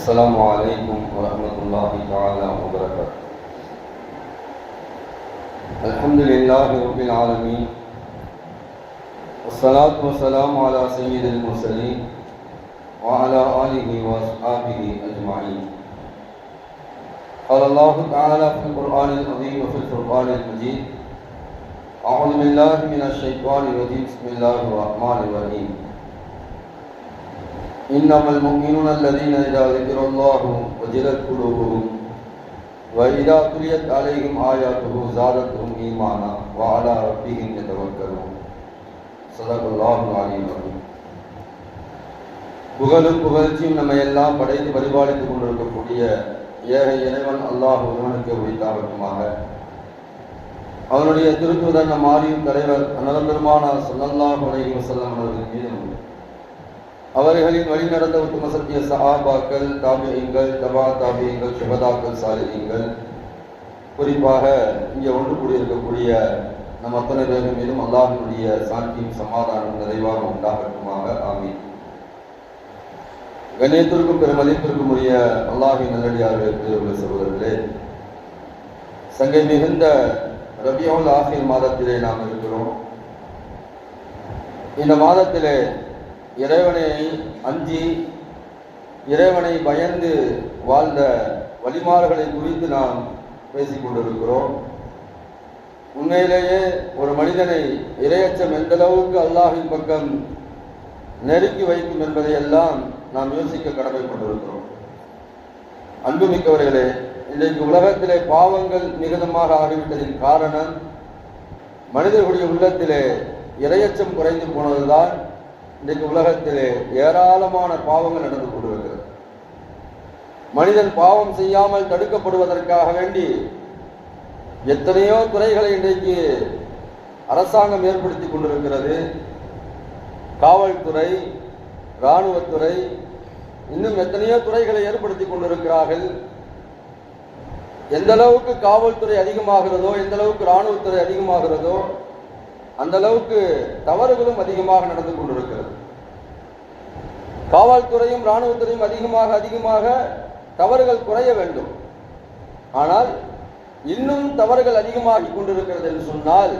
السلام علیکم ورحمۃ اللہ تعالی وبرکاتہ الحمد للہ رب العالمین والصلاة والسلام على سید المرسلین وعلى آلہ وصحابہ اجمعین قال اللہ تعالی فی القرآن العظیم وفی الفرقان المجید اعوذ باللہ من الشیطان الرجیم بسم اللہ الرحمن الرحیم إنما المؤمنون الذين إذا ذكر الله وجلت قلوبهم وإذا تليت عليهم آياته زادتهم إيمانا وعلى ربهم يتوكلون صدق الله العلي العظيم புகழும் புகழ்ச்சியும் நம்ம எல்லாம் படைத்து பரிபாலித்துக் கொண்டிருக்கக்கூடிய ஏக இறைவன் அல்லாஹ் ஒருவனுக்கு உரித்தாகட்டுமாக அவனுடைய திருத்துவதன் நம் ஆரியும் தலைவர் அனதம்பெருமானார் சொல்லல்லாஹ் அலைஹி வஸல்லம் அவர்கள் மீதும் அவர்களின் வழி நடந்த உத்தம சத்திய சஹாபாக்கள் தாபியங்கள் தபா தாபியங்கள் சுபதாக்கள் சாலிகள் குறிப்பாக இங்கே ஒன்று கூடியிருக்கக்கூடிய நம் அத்தனை பேரும் மீதும் அல்லாஹினுடைய சாந்தியும் சமாதானம் நிறைவாக உண்டாகட்டுமாக. ஆமீன். கண்ணியத்திற்கும் பெருமதிப்பிற்கும் உரிய அல்லாஹின் நல்லடியார்களுக்கு உள்ள சகோதரர்களே சங்கை மிகுந்த ரபியோல் ஆசிரியர் மாதத்திலே நாம் இருக்கிறோம். இந்த மாதத்திலே இறைவனை அஞ்சி இறைவனை பயந்து வாழ்ந்த வழிமாறுகளை குறித்து நாம் பேசிக்கொண்டிருக்கிறோம் உண்மையிலேயே ஒரு மனிதனை இரையச்சம் எந்த அளவுக்கு அல்லாஹின் பக்கம் நெருக்கி வைக்கும் என்பதையெல்லாம் நாம் யோசிக்க கடமைப்பட்டிருக்கிறோம். அன்புமிக்கவர்களே இன்றைக்கு உலகத்திலே பாவங்கள் மிகுதமாக ஆகிவிட்டதின் காரணம் மனிதர்களுடைய உள்ளத்திலே இரையச்சம் குறைந்து போனதுதான் இன்றைக்கு உலகத்திலே ஏராளமான பாவங்கள் நடந்து கொண்டிருக்கிறது மனிதன் பாவம் செய்யாமல் தடுக்கப்படுவதற்காக வேண்டி எத்தனையோ துறைகளை இன்றைக்கு அரசாங்கம் ஏற்படுத்தி கொண்டிருக்கிறது. காவல்துறை இராணுவத்துறை இன்னும் எத்தனையோ துறைகளை ஏற்படுத்தி கொண்டிருக்கிறார்கள். எந்த அளவுக்கு காவல்துறை அதிகமாகிறதோ எந்த அளவுக்கு இராணுவத்துறை அதிகமாகிறதோ அந்த அளவுக்கு தவறுகளும் அதிகமாக நடந்து கொண்டிருக்கிறது. காவல்துறையும் இராணுவத்துறையும் அதிகமாக அதிகமாக தவறுகள் குறைய வேண்டும். ஆனால் இன்னும் தவறுகள் அதிகமாகி கொண்டிருக்கிறது என்று சொன்னால்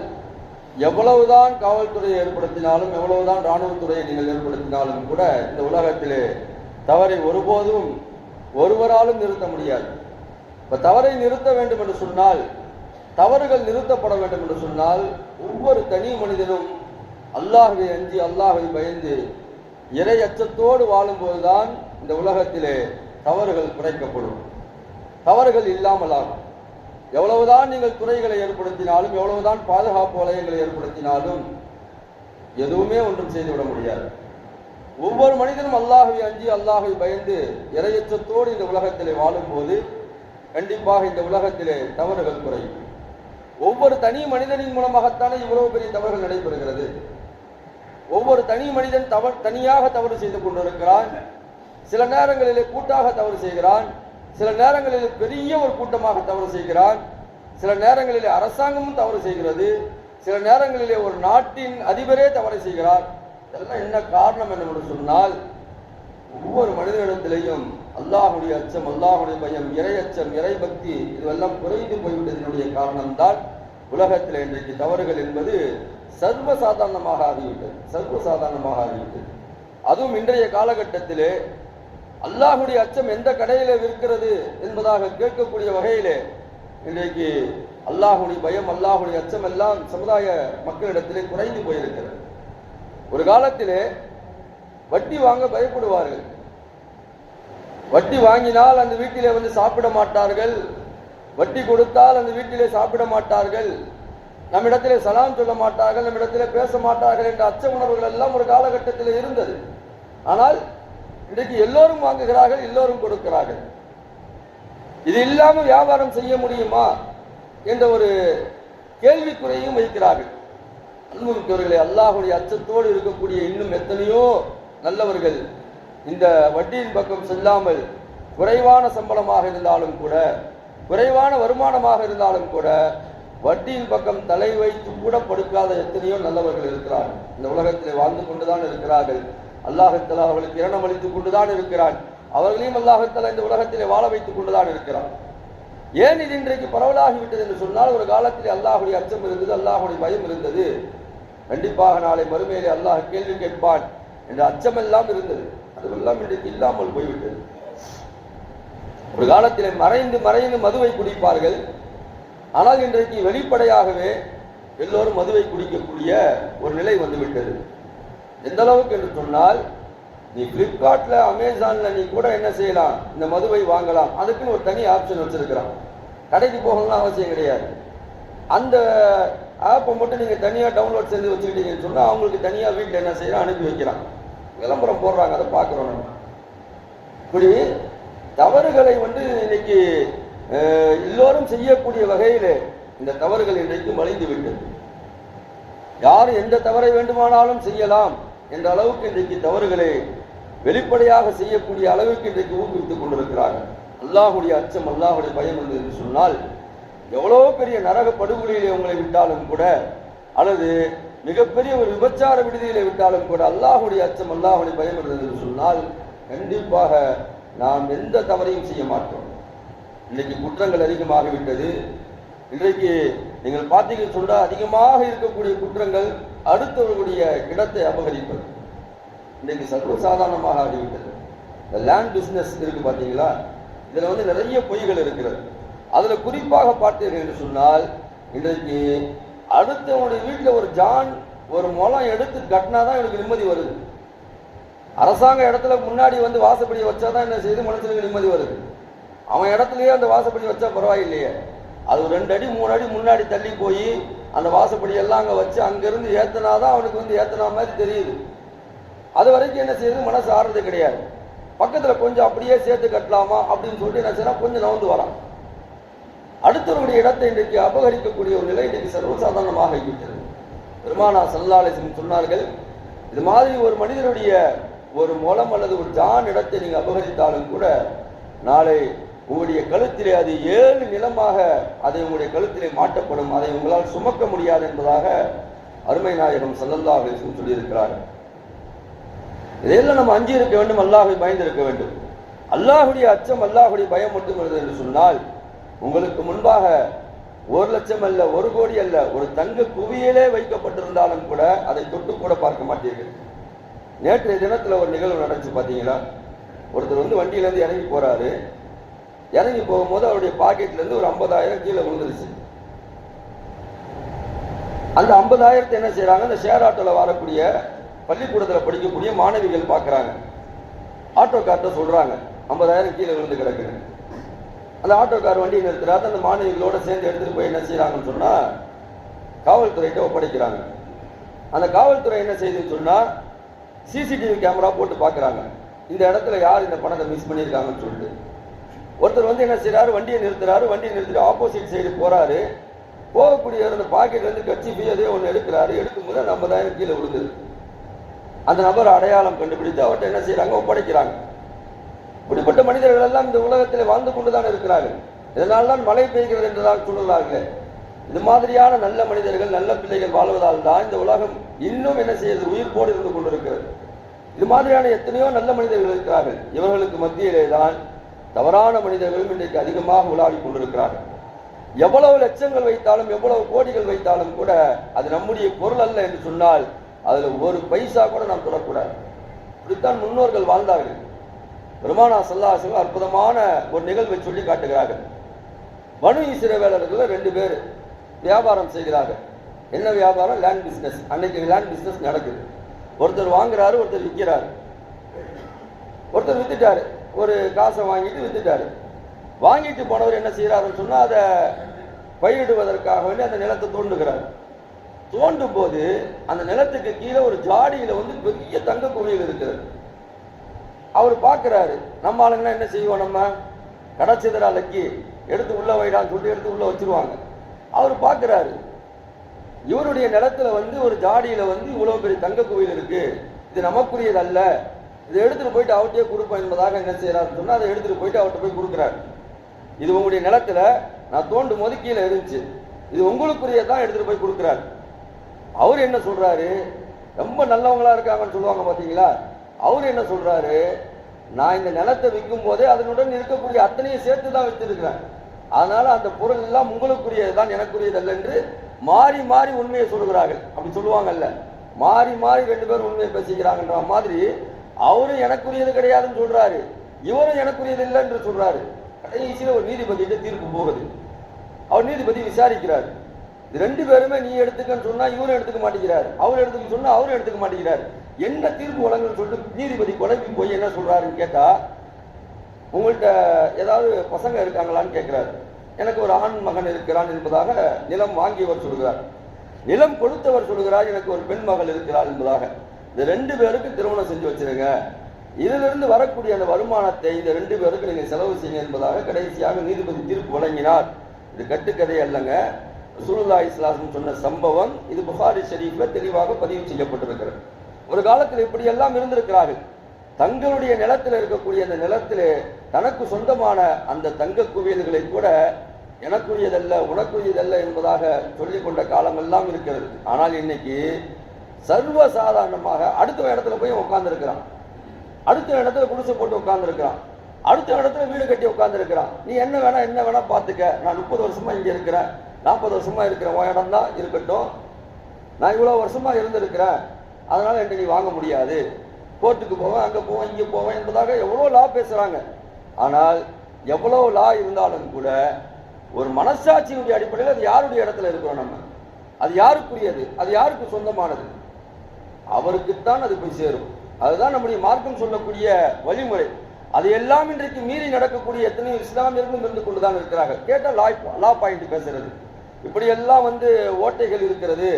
எவ்வளவுதான் காவல்துறையை ஏற்படுத்தினாலும் எவ்வளவுதான் இராணுவத்துறையை நீங்கள் ஏற்படுத்தினாலும் கூட இந்த உலகத்திலே தவறை ஒருபோதும் ஒருவராலும் நிறுத்த முடியாது. இப்ப தவறை நிறுத்த வேண்டும் என்று சொன்னால் தவறுகள் நிறுத்தப்பட வேண்டும் என்று சொன்னால் ஒவ்வொரு தனி மனிதனும் அல்லாஹை அஞ்சி அல்லாஹை பயந்து இறை அச்சத்தோடு வாழும்போதுதான் இந்த உலகத்திலே தவறுகள் குறைக்கப்படும். தவறுகள் இல்லாமல் ஆகும் எவ்வளவுதான் நீங்கள் துறைகளை ஏற்படுத்தினாலும் எவ்வளவுதான் பாதுகாப்பு வலயங்களை ஏற்படுத்தினாலும் எதுவுமே ஒன்றும் செய்துவிட முடியாது. ஒவ்வொரு மனிதனும் அல்லாஹை அஞ்சி அல்லாஹை பயந்து இறையச்சத்தோடு இந்த உலகத்திலே வாழும்போது கண்டிப்பாக இந்த உலகத்திலே தவறுகள் குறையும். ஒவ்வொரு தனி மனிதனின் மூலமாகத்தானே இவ்வளவு பெரிய தவறுகள் நடைபெறுகிறது. ஒவ்வொரு தனி மனிதன் தவறு தனியாக தவறு செய்து கொண்டிருக்கிறான். சில நேரங்களிலே கூட்டாக தவறு செய்கிறான். சில நேரங்களில் பெரிய ஒரு கூட்டமாக தவறு செய்கிறான். சில நேரங்களிலே அரசாங்கமும் தவறு செய்கிறது. சில நேரங்களிலே ஒரு நாட்டின் அதிபரே தவறு செய்கிறார். இதெல்லாம் என்ன காரணம் என்று சொன்னால் ஒவ்வொரு மனிதனிடத்திலையும் அல்லாஹுடைய அச்சம் அல்லாஹுடைய பயம் இறை அச்சம் இறை பக்தி இதுவெல்லாம் குறைந்து போய்விட்டதனுடைய காரணம்தான். உலகத்தில் இன்றைக்கு தவறுகள் என்பது சர்வசாதாரணமாக ஆகிவிட்டது சர்வசாதாரணமாக ஆகிவிட்டது அதுவும் இன்றைய காலகட்டத்திலே அல்லாஹுடைய அச்சம் எந்த கடையில் விற்கிறது என்பதாக கேட்கக்கூடிய வகையிலே இன்றைக்கு அல்லாஹுடைய பயம் அல்லாஹுடைய அச்சம் எல்லாம் சமுதாய மக்களிடத்திலே குறைந்து போயிருக்கிறது. ஒரு காலத்திலே வட்டி வாங்க பயப்படுவார்கள். வட்டி வாங்கினால் அந்த வீட்டிலே வந்து சாப்பிட மாட்டார்கள். வட்டி கொடுத்தால் அந்த வீட்டிலே சாப்பிட மாட்டார்கள். நம்மிடத்திலே சலாம் சொல்ல மாட்டார்கள் நம்மிடத்திலே பேச மாட்டார்கள் என்ற அச்ச உணர்வுகள் எல்லாம் ஒரு காலகட்டத்தில் இருந்தது. ஆனால் இன்றைக்கு எல்லோரும் வாங்குகிறார்கள் எல்லோரும் கொடுக்கிறார்கள். இது இல்லாமல் வியாபாரம் செய்ய முடியுமா என்ற ஒரு கேள்விக்குறையும் வைக்கிறார்கள். அன்புமிக்கவர்களை அல்லாஹுடைய அச்சத்தோடு இருக்கக்கூடிய இன்னும் எத்தனையோ நல்லவர்கள் இந்த வட்டியின் பக்கம் செல்லாமல் குறைவான சம்பளமாக இருந்தாலும் கூட குறைவான வருமானமாக இருந்தாலும் கூட வட்டியின் பக்கம் தலை வைத்து கூட படுக்காத எத்தனையோ நல்லவர்கள் இருக்கிறார்கள். இந்த உலகத்திலே வாழ்ந்து கொண்டுதான் இருக்கிறார்கள். அல்லாஹத்தலா அவர்களுக்கு இரணம் அளித்துக் கொண்டுதான் இருக்கிறான். அவர்களையும் அல்லாஹத்தலா இந்த உலகத்திலே வாழ வைத்துக் கொண்டுதான் இருக்கிறான். ஏன் இது இன்றைக்கு பரவலாகிவிட்டது என்று சொன்னால் ஒரு காலத்தில் அல்லாஹுடைய அச்சம் இருந்தது அல்லாஹுடைய பயம் இருந்தது. கண்டிப்பாக நாளை மறுமையிலே அல்லாஹ் கேள்வி கேட்பான் என்ற அச்சமெல்லாம் இருந்தது. அதுவெல்லாம் இன்றைக்கு இல்லாமல் போய்விட்டது. ஒரு காலத்தில் மறைந்து மறைந்து மதுவை குடிப்பார்கள். ஆனால் இன்றைக்கு வெளிப்படையாகவே எல்லோரும் மதுவை குடிக்கக்கூடிய ஒரு நிலை வந்துவிட்டது. எந்த அளவுக்கு என்று சொன்னால் நீ பிளிப்கார்ட்ல அமேசான்ல நீ கூட என்ன செய்யலாம்? இந்த மதுவை வாங்கலாம். அதுக்குன்னு ஒரு தனி ஆப்ஷன் வச்சிருக்கிறான். கடைக்கு போகணும்னு அவசியம் கிடையாது. அந்த ஆப்பை மட்டும் நீங்க தனியா டவுன்லோட் செஞ்சு வச்சுக்கிட்டீங்கன்னு சொன்னா அவங்களுக்கு தனியா வீட்டில் என்ன செய்யலாம் அனுப்பி வைக்கிறான். விளம்பரம் போடுறாங்க. அதை பார்க்குறோம் நம்ம. இப்படி தவறுகளை வந்து இன்னைக்கு எல்லோரும் செய்யக்கூடிய வகையிலே இந்த தவறுகள் இன்றைக்கு மலிந்து விட்டது யார் எந்த தவறை வேண்டுமானாலும் செய்யலாம் என்ற அளவுக்கு இன்றைக்கு தவறுகளை வெளிப்படையாக செய்யக்கூடிய அளவுக்கு இன்றைக்கு ஊக்குவித்துக் கொண்டிருக்கிறார்கள். அல்லாஹுடைய அச்சம் அல்லாஹுடைய பயம் என்று என்று சொன்னால் எவ்வளோ பெரிய நரக படுகொலையிலே உங்களை விட்டாலும் கூட அல்லது மிகப்பெரிய ஒரு விபச்சார விடுதியிலே விட்டாலும் கூட அல்லாஹுடைய அச்சம் அல்லாஹுடைய பயம் இருந்தது என்று சொன்னால் கண்டிப்பாக நாம் எந்த தவறையும் செய்ய மாட்டோம். இன்றைக்கு குற்றங்கள் அதிகமாகிவிட்டது. இன்றைக்கு நீங்கள் பார்த்தீங்கன்னு சொன்னால் அதிகமாக இருக்கக்கூடிய குற்றங்கள் அடுத்தவர்களுடைய இடத்தை அபகரிப்பது. இன்றைக்கு சர்வசாதாரணமாக ஆகிவிட்டது. இந்த லேண்ட் பிஸ்னஸ் இருக்கு பார்த்தீங்களா? இதில் வந்து நிறைய பொய்கள் இருக்கிறது. அதில் குறிப்பாக பார்த்தீர்கள் என்று சொன்னால் இன்றைக்கு அடுத்தவனுடைய வீட்டில் ஒரு ஜான் ஒரு முளம் எடுத்து கட்டினா தான் எனக்கு நிம்மதி வருது. அரசாங்க இடத்துல முன்னாடி வந்து வாசப்படி வச்சாதான் என்ன செய்து மனசுக்கு நிம்மதி வருது. அவன் இடத்துலயே அந்த வாசப்படி வச்சா பரவாயில்லையே. அது ஒரு ரெண்டு அடி மூணு அடி முன்னாடி தள்ளி போய் அந்த வாசப்படி எல்லாம் அங்கே வச்சு அங்கிருந்து ஏத்தனாதான் அவனுக்கு வந்து ஏத்தனா மாதிரி தெரியுது. அது வரைக்கும் என்ன செய்யுது? மனசு ஆறுறது கிடையாது. பக்கத்துல கொஞ்சம் அப்படியே சேர்த்து கட்டலாமா அப்படின்னு சொல்லிட்டு என்ன செய்யணும் கொஞ்சம் நவுந்து வரான். அடுத்தவருடைய இடத்தை இன்றைக்கு அபகரிக்கக்கூடிய ஒரு நிலை இன்றைக்கு சர்வசாதாரணமாக இருக்கிறது பெருமானா சல்லாலேசன் சொன்னார்கள் இது மாதிரி ஒரு மனிதனுடைய ஒரு முலம் அல்லது ஒரு ஜான் இடத்தை நீங்க அபகரித்தாலும் கூட நாளை உங்களுடைய கழுத்திலே அது ஏழு நிலமாக அதை உங்களுடைய கழுத்திலே மாட்டப்படும். அதை உங்களால் சுமக்க முடியாது என்பதாக அருமை நாயகம் சல்லல்லா அலிஸ்லம் சொல்லியிருக்கிறார்கள் இதையெல்லாம் நம்ம அஞ்சு இருக்க வேண்டும் அல்லாஹை பயந்து இருக்க வேண்டும். அல்லாஹுடைய அச்சம் அல்லாஹுடைய பயம் மட்டும் என்று சொன்னால் உங்களுக்கு முன்பாக ஒரு லட்சம் அல்ல ஒரு கோடி அல்ல ஒரு தங்க குவியலே வைக்கப்பட்டிருந்தாலும் கூட அதை தொட்டு கூட பார்க்க மாட்டீர்கள். நேற்றைய தினத்துல ஒரு நிகழ்வு நடந்துச்சு பாத்தீங்களா? ஒருத்தர் வந்து வண்டியிலேருந்து இறங்கி போறாரு. இறங்கி போகும்போது அவருடைய பாக்கெட்லேருந்து ஒரு ஐம்பதாயிரம் கீழே விழுந்துருச்சு. அந்த ஐம்பதாயிரத்தை என்ன செய்கிறாங்க அந்த ஷேர் ஆட்டோவில் வரக்கூடிய பள்ளிக்கூடத்தில் படிக்கக்கூடிய மாணவிகள் பார்க்குறாங்க. ஆட்டோக்கார்ட்ட சொல்கிறாங்க ஐம்பதாயிரம் கீழே விழுந்து கிடக்குது அந்த ஆட்டோக்கார் வண்டியை நிறுத்துறாரு அந்த மாணவிகளோட சேர்ந்து எடுத்துகிட்டு போய் என்ன செய்கிறாங்கன்னு சொன்னால் காவல்துறையிட்ட ஒப்படைக்கிறாங்க. அந்த காவல்துறை என்ன செய்யுதுன்னு சொன்னால் சிசிடிவி கேமரா போட்டு பார்க்குறாங்க. இந்த இடத்துல யார் இந்த பணத்தை மிஸ் பண்ணியிருக்காங்கன்னு சொல்லிட்டு. ஒருத்தர் வந்து என்ன செய்கிறாரு வண்டியை நிறுத்துறாரு. வண்டியை நிறுத்திட்டு ஆப்போசிட் சைடு போகிறாரு போகக்கூடிய அந்த பாக்கெட்ல இருந்து கட்சி போய் அதே ஒன்று எடுக்கிறாரு. எடுக்கும்போது அந்த ஐம்பதாயிரம் கீழே விழுந்தது. அந்த நபர் அடையாளம் கண்டுபிடித்து அவர்கிட்ட என்ன செய்கிறாங்க ஒப்படைக்கிறாங்க. இப்படிப்பட்ட மனிதர்கள் எல்லாம் இந்த உலகத்தில் வாழ்ந்து கொண்டுதான் இருக்கிறார்கள். இதனால் தான் மழை பெய்கிறது என்றுதான் சொல்லுகிறார்கள். இது மாதிரியான நல்ல மனிதர்கள் நல்ல பிள்ளைகள் வாழ்வதால் தான் இந்த உலகம் இன்னும் என்ன செய்யுது? உயிர்ப்போடு இருந்து கொண்டிருக்கிறது. இது மாதிரியான எத்தனையோ நல்ல மனிதர்கள் இருக்கிறார்கள். இவர்களுக்கு மத்தியிலே தான் தவறான மனிதர்களும் இன்றைக்கு அதிகமாக உலாவிக் கொண்டிருக்கிறார்கள். எவ்வளவு லட்சங்கள் வைத்தாலும் எவ்வளவு கோடிகள் வைத்தாலும் கூட அது நம்முடைய பொருள் அல்ல என்று சொன்னால் அதில் ஒரு பைசா கூட நாம் தொடக்கூடாது. இப்படித்தான் முன்னோர்கள் வாழ்ந்தார்கள். பெருமானா சல்லாசிவம் அற்புதமான ஒரு நிகழ்வை சொல்லி காட்டுகிறார்கள். வனு இசிறவேலர்கள் ரெண்டு பேர் வியாபாரம் செய்கிறார்கள். என்ன வியாபாரம்? லேண்ட் பிஸ்னஸ் அன்னைக்கு லேண்ட் பிஸ்னஸ் நடக்குது. ஒருத்தர் வாங்குறாரு ஒருத்தர் விற்கிறாரு ஒருத்தர் வித்துட்டாரு. ஒரு காசை வாங்கிட்டு வித்துட்டாரு. வாங்கிட்டு போனவர் என்ன செய்யறாருன்னு சொன்னா அதை பயிரிடுவதற்காக வேண்டி அந்த நிலத்தை தோண்டுகிறார். தோண்டும் போது அந்த நிலத்துக்கு கீழே ஒரு ஜாடியில வந்து பெரிய தங்க குவியல் இருக்கிறது அவர் பார்க்குறாரு நம்ம ஆளுங்கன்னா என்ன செய்வோம் நம்ம? கடைச்சிதரா லக்கி எடுத்து உள்ள வைடான்னு சொல்லிட்டு எடுத்து உள்ள வச்சிருவாங்க. அவர் பார்க்குறாரு இவருடைய நிலத்துல வந்து ஒரு ஜாடியில வந்து இவ்வளவு பெரிய தங்க கோவில் இருக்கு. இது நமக்குரியது அல்ல இதை எடுத்துட்டு போயிட்டு அவர்கிட்டயே கொடுப்போம் என்பதாக என்ன செய்யறாருன்னு அதை எடுத்துட்டு போயிட்டு அவர்கிட்ட போய் கொடுக்குறாரு. இது உங்களுடைய நிலத்துல நான் தோண்டும் போது கீழே இருந்துச்சு இது உங்களுக்குரியதான் எடுத்துட்டு போய் கொடுக்குறாரு. அவர் என்ன சொல்றாரு? ரொம்ப நல்லவங்களா இருக்காங்கன்னு சொல்லுவாங்க பாத்தீங்களா? அவர் என்ன சொல்றாரு? நான் இந்த நிலத்தை விற்கும் போதே அதனுடன் இருக்கக்கூடிய அத்தனையும் சேர்த்து தான் வித்திருக்கிறேன். அதனால அந்த பொருள் எல்லாம் உங்களுக்குரியது தான் எனக்குரியதல்ல என்று மாறி மாறி உண்மையை சொல்கிறார்கள் அப்படி சொல்லுவாங்கல்ல. மாறி மாறி ரெண்டு பேரும் உண்மையை பேசிக்கிறாங்கன்ற மாதிரி அவரும் எனக்குரியது கிடையாதுன்னு சொல்றாரு. இவரும் எனக்குரியது இல்லை என்று சொல்றாரு. கடைசியில் ஒரு நீதிபதியிட்ட தீர்ப்பு போகுது. அவர் நீதிபதி விசாரிக்கிறார். இது ரெண்டு பேருமே நீ எடுத்துக்கன்னு சொன்னா இவரும் எடுத்துக்க மாட்டேங்கிறார். அவர் எடுத்துக்க சொன்னா அவரும் எடுத்துக்க மாட்டேங்கிறார். என்ன தீர்ப்பு வழங்குன்னு சொல்லிட்டு நீதிபதி குழம்பி போய் என்ன சொல்றாருன்னு கேட்டா உங்கள்கிட்ட ஏதாவது பசங்க இருக்காங்களான்னு கேட்கிறாரு. எனக்கு ஒரு ஆண் மகன் இருக்கிறான் என்பதாக நிலம் வாங்கியவர் சொல்கிறார். நிலம் கொடுத்தவர் சொல்கிறார். எனக்கு ஒரு பெண் மகள் இருக்கிறாள் என்பதாக. இந்த ரெண்டு பேருக்கு திருமணம் செஞ்சு வச்சிருங்க. இதிலிருந்து வரக்கூடிய அந்த வருமானத்தை இந்த ரெண்டு பேருக்கு நீங்க செலவு செய்யுங்க என்பதாக கடைசியாக நீதிபதி தீர்ப்பு வழங்கினார். இது கட்டுக்கதை அல்லங்க. சுருல்லா இஸ்லாசன் சொன்ன சம்பவம் இது புகாரி ஷெரீஃப்ல தெளிவாக பதிவு செய்யப்பட்டிருக்கிறது. ஒரு காலத்தில் இப்படி எல்லாம் இருந்திருக்கிறார்கள். தங்களுடைய நிலத்தில் இருக்கக்கூடிய அந்த நிலத்தில் தனக்கு சொந்தமான அந்த தங்க குவியல்களை கூட எனக்குரியதல்ல உனக்குரியதல்ல என்பதாக சொல்லிக் கொண்ட காலமெல்லாம் இருக்கிறது. ஆனால் இன்னைக்கு சர்வ சாதாரணமாக அடுத்த இடத்துல போய் உட்காந்துருக்கிறான் அடுத்த இடத்துல குடிசை போட்டு உட்காந்துருக்கிறான் அடுத்த இடத்துல வீடு கட்டி உட்காந்துருக்கிறான் நீ என்ன வேணா என்ன வேணா பார்த்துக்க. நான் முப்பது வருஷமா இங்கே இருக்கிறேன். நாற்பது வருஷமா இருக்கிறேன். உன் இடம் தான் இருக்கட்டும். நான் இவ்வளோ வருஷமா இருந்திருக்கிறேன். அதனால என்கிட்ட நீ வாங்க முடியாது. கோர்ட்டுக்கு போவேன் அங்கே போவேன் இங்கே போவேன் என்பதாக எவ்வளோ லா பேசுகிறாங்க ஆனால் எவ்வளோ லா இருந்தாலும் கூட ஒரு மனசாட்சியினுடைய அடிப்படையில் அது யாருடைய இடத்துல இருக்கிறோம் நம்ம? அது யாருக்குரியது? அது யாருக்கு சொந்தமானது? அவருக்குத்தான் அது போய் சேரும். அதுதான் நம்முடைய மார்க்கம் சொல்லக்கூடிய வழிமுறை. அது எல்லாம் இன்றைக்கு மீறி நடக்கக்கூடிய எத்தனையோ இஸ்லாமியர்களும் இருந்து கொண்டுதான் இருக்கிறார்கள். கேட்டால் லா லா பாயிண்ட் பேசுறது. இப்படி எல்லாம் வந்து ஓட்டைகள் இருக்கிறது.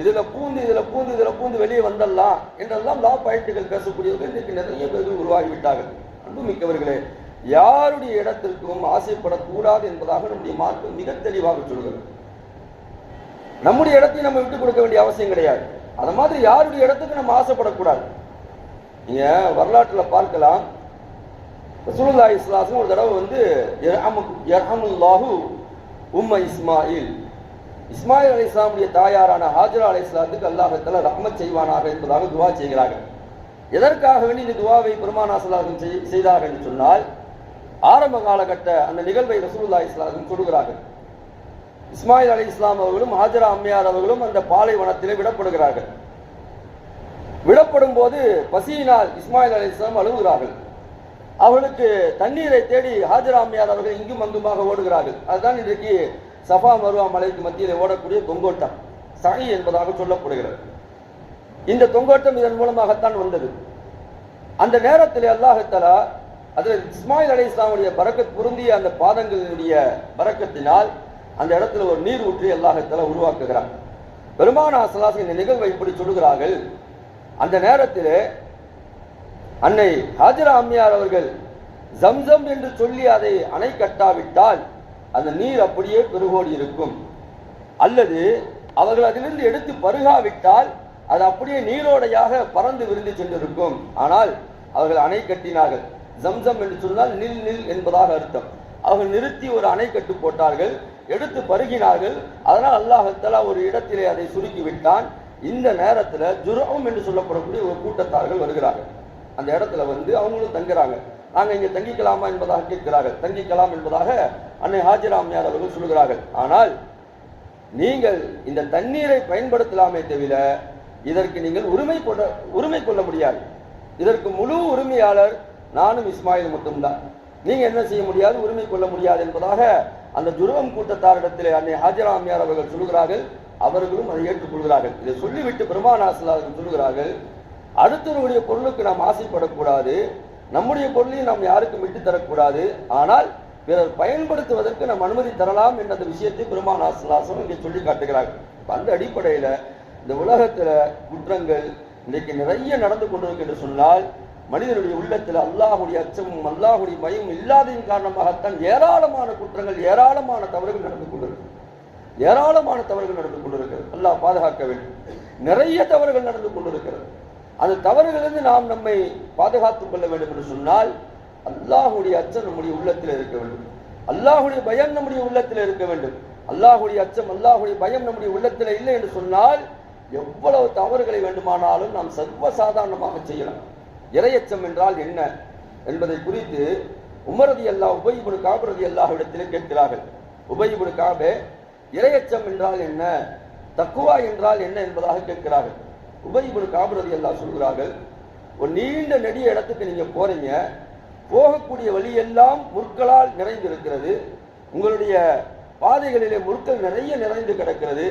இதுல பூந்து இதுல பூந்து இதுல பூந்து வெளியே வந்தடலாம் என்றெல்லாம் லா பாயிண்ட்டுகள் பேசக்கூடியவர்கள் இன்றைக்கு நிறைய பேர்கள் உருவாகிவிட்டார்கள். அன்புமிக்கவர்களே யாருடைய இடத்திற்கும் ஆசைப்படக்கூடாது என்பதாக நம்முடைய மார்க்கம் மிக தெளிவாக சொல்கிறது. நம்முடைய இடத்தையும் நம்ம விட்டுக் கொடுக்க வேண்டிய அவசியம் கிடையாது. அந்த மாதிரி யாருடைய இடத்துக்கு நம்ம ஆசைப்படக்கூடாது. நீங்க வரலாற்றுல பார்க்கலாம். ரசூலுல்லாஹி இஸ்லாசம் ஒரு தடவை வந்து யர்ஹமுல்லாஹு உம்ம இஸ்மாயில். இஸ்மாயில் அலி இஸ்லாமுடைய தாயாரான ஹாஜரா அலி இஸ்லாத்துக்கு அல்லாஹத்தில் ரஹ்மத் செய்வானாக என்பதாக துவா செய்கிறார்கள். எதற்காக வேண்டி இந்த துவாவை பெருமானா சலாஹம் செய்தார்கள் என்று சொன்னால் ஆரம்ப காலகட்ட அந்த நிகழ்வை ரசூலுல்லா இஸ்லாமும் சொல்கிறார்கள் இஸ்மாயில் அலி இஸ்லாம் அவர்களும் ஹாஜரா அம்மையார் அவர்களும் அந்த பாலைவனத்திலே விடப்படுகிறார்கள். விடப்படும் போது பசியினால் இஸ்மாயில் அலி இஸ்லாம் அழுகுகிறார்கள். அவர்களுக்கு தண்ணீரை தேடி ஹாஜரா அம்மையார் அவர்கள் இங்கும் அங்குமாக ஓடுகிறார்கள். அதுதான் இன்றைக்கு சஃபா மருவா மலைக்கு மத்தியில் ஓடக்கூடிய தொங்கோட்டம் சகி என்பதாக சொல்லப்படுகிறது. இந்த தொங்கோட்டம் இதன் மூலமாகத்தான் வந்தது. அந்த நேரத்தில் அல்லாஹத்தலா அதில் இஸ்மாயில் அலி இஸ்லாமுடைய பறக்கத் பொருந்திய அந்த பாதங்களினுடைய பறக்கத்தினால் அந்த இடத்துல ஒரு நீர் ஊற்றி அல்லாஹத்தலா உருவாக்குகிறார் பெருமானா சலாசி இந்த நிகழ்வை இப்படி சொல்லுகிறார்கள். அந்த நேரத்தில் அன்னை ஹாஜரா அம்மையார் அவர்கள் ஜம்சம் என்று சொல்லி அதை அணை கட்டாவிட்டால் அந்த நீர் அப்படியே பெருகோடி இருக்கும். அல்லது அவர்கள் அதிலிருந்து எடுத்து பருகாவிட்டால் அது அப்படியே நீரோடையாக பறந்து விரிந்து சென்றிருக்கும். ஆனால் அவர்கள் அணை கட்டினார்கள். ஜம்சம் என்று சொன்னால் நில் நில் என்பதாக அர்த்தம். அவர்கள் நிறுத்தி ஒரு அணை கட்டு போட்டார்கள். எடுத்து பருகினார்கள். அதனால் அல்லாஹத்தலா ஒரு இடத்திலே அதை சுருக்கி விட்டான் இந்த நேரத்தில் ஜுரம் என்று சொல்லப்படக்கூடிய ஒரு கூட்டத்தார்கள் வருகிறார்கள். அந்த இடத்துல வந்து அவங்களும் தங்குறாங்க. நாங்கள் இங்கே தங்கிக்கலாமா என்பதாக கேட்கிறார்கள். தங்கிக்கலாம் என்பதாக அன்னை ஹாஜிராமியார் அவர்கள் சொல்கிறார்கள் ஆனால் நீங்கள் இந்த தண்ணீரை பயன்படுத்தலாமே தவிர இதற்கு நீங்கள் உரிமை கொள்ள உரிமை கொள்ள முடியாது. இதற்கு முழு உரிமையாளர் நானும் இஸ்மாயில் மட்டும்தான். நீங்க என்ன செய்ய முடியாது? உரிமை கொள்ள முடியாது என்பதாக அந்த துருவம் கூட்டத்தாரிடத்திலே அன்னை ஹாஜராமியார் அவர்கள் சொல்கிறார்கள் அவர்களும் அதை ஏற்றுக்கொள்கிறார்கள். இதை சொல்லிவிட்டு பெருமானாசலார்கள் சொல்கிறார்கள் அடுத்தவருடைய பொருளுக்கு நாம் ஆசைப்படக்கூடாது நம்முடைய பொருளையும் நாம் யாருக்கும் விட்டு தரக்கூடாது ஆனால் பிறர் பயன்படுத்துவதற்கு நாம் அனுமதி தரலாம் என்ற அந்த விஷயத்தை பெருமானாசலாசம் இங்கே சொல்லி காட்டுகிறார்கள் அந்த அடிப்படையில் இந்த உலகத்தில் குற்றங்கள் இன்றைக்கு நிறைய நடந்து கொண்டிருக்கு என்று சொன்னால் மனிதனுடைய உள்ளத்தில் அல்லாஹுடைய அச்சமும் அல்லாஹுடைய பயமும் இல்லாததின் காரணமாகத்தான் ஏராளமான குற்றங்கள் ஏராளமான தவறுகள் நடந்து கொண்டிருக்கு ஏராளமான தவறுகள் நடந்து கொண்டிருக்கிறது. அல்லாஹ் பாதுகாக்க வேண்டும். நிறைய தவறுகள் நடந்து கொண்டிருக்கிறது. அந்த தவறுகளிலிருந்து நாம் நம்மை பாதுகாத்துக் கொள்ள வேண்டும் என்று சொன்னால் அல்லாஹுடைய அச்சம் நம்முடைய உள்ளத்தில் இருக்க வேண்டும். அல்லாஹுடைய பயம் நம்முடைய உள்ளத்தில் இருக்க வேண்டும். அல்லாஹுடைய அச்சம் அல்லாஹுடைய பயம் நம்முடைய உள்ளத்தில் இல்லை என்று சொன்னால் எவ்வளவு தவறுகளை வேண்டுமானாலும் நாம் சர்வசாதாரணமாக செய்யலாம். இரையச்சம் என்றால் என்ன என்பதை குறித்து உமரதி அல்லா உபயிபுனு காபரதி அல்லாஹ் இடத்திலே கேட்கிறார்கள். உபயிபுனு காபே இரையச்சம் என்றால் என்ன தக்குவா என்றால் என்ன என்பதாக கேட்கிறார்கள். உபயிபுனு காபரதி அல்லா சொல்கிறார்கள் ஒரு நீண்ட நெடிய இடத்துக்கு நீங்க போறீங்க போகக்கூடிய வழியெல்லாம் முற்களால் நிறைந்திருக்கிறது. உங்களுடைய பாதைகளிலே முற்கள் நிறைய நிறைந்து கிடக்கிறது.